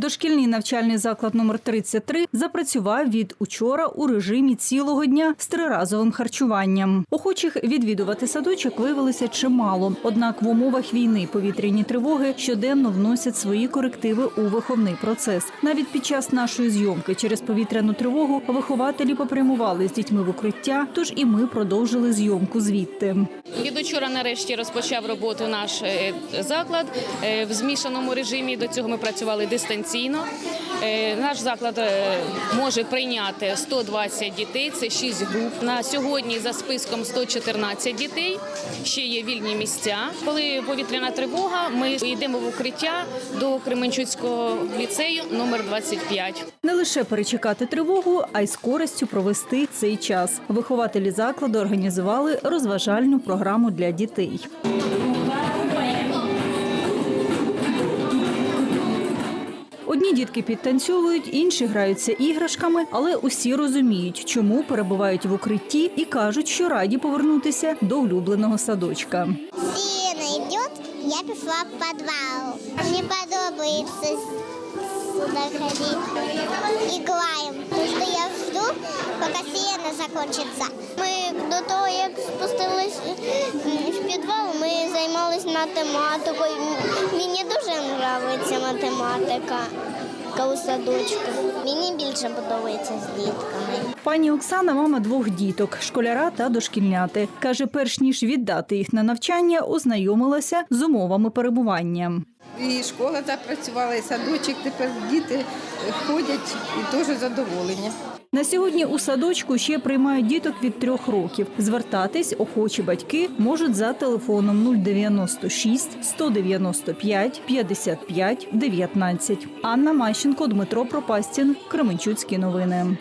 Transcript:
Дошкільний навчальний заклад номер 33 запрацював від учора у режимі цілого дня з триразовим харчуванням. Охочих відвідувати садочок виявилося чимало. Однак в умовах війни повітряні тривоги щоденно вносять свої корективи у виховний процес. Навіть під час нашої зйомки через повітряну тривогу вихователі попрямували з дітьми в укриття. Тож і ми продовжили зйомку звідти. Від учора нарешті розпочав роботу наш е, заклад е, в змішаному режимі. До цього ми працювали дистанційно. Е, Наш заклад е, може прийняти 120 дітей, це 6 груп. На сьогодні за списком 114 дітей. Ще є вільні місця. Коли повітряна тривога, ми йдемо в укриття до Кременчуцького ліцею номер 25. Не лише перечекати тривогу, а й з користю провести цей час. Вихователі закладу організували розважальну програму для дітей. Одні дітки підтанцьовують, інші граються іграшками, але усі розуміють, чому перебувають в укритті і кажуть, що раді повернутися до улюбленого садочка. Сіна йде, я пішла в підвал. Мені подобається сюди ходити. Іграємо. Тому що я жду, поки сіна закінчиться. Ми до того, як спустились в підвал, ми займалися математикою. Мені дуже подобається математика. У садочку. Мені більше подобається з дітками. Пані Оксана мама двох діток школяра та дошкільняти. Каже, перш ніж віддати їх на навчання, ознайомилася з умовами перебування. І школа запрацювала, і садочок тепер діти ходять і теж задоволені. На сьогодні у садочку ще приймають діток від трьох років. Звертатись охочі батьки можуть за телефоном 096 195 55 19. Анна Мащенко, Дмитро Пропастін, Кременчуцькі новини.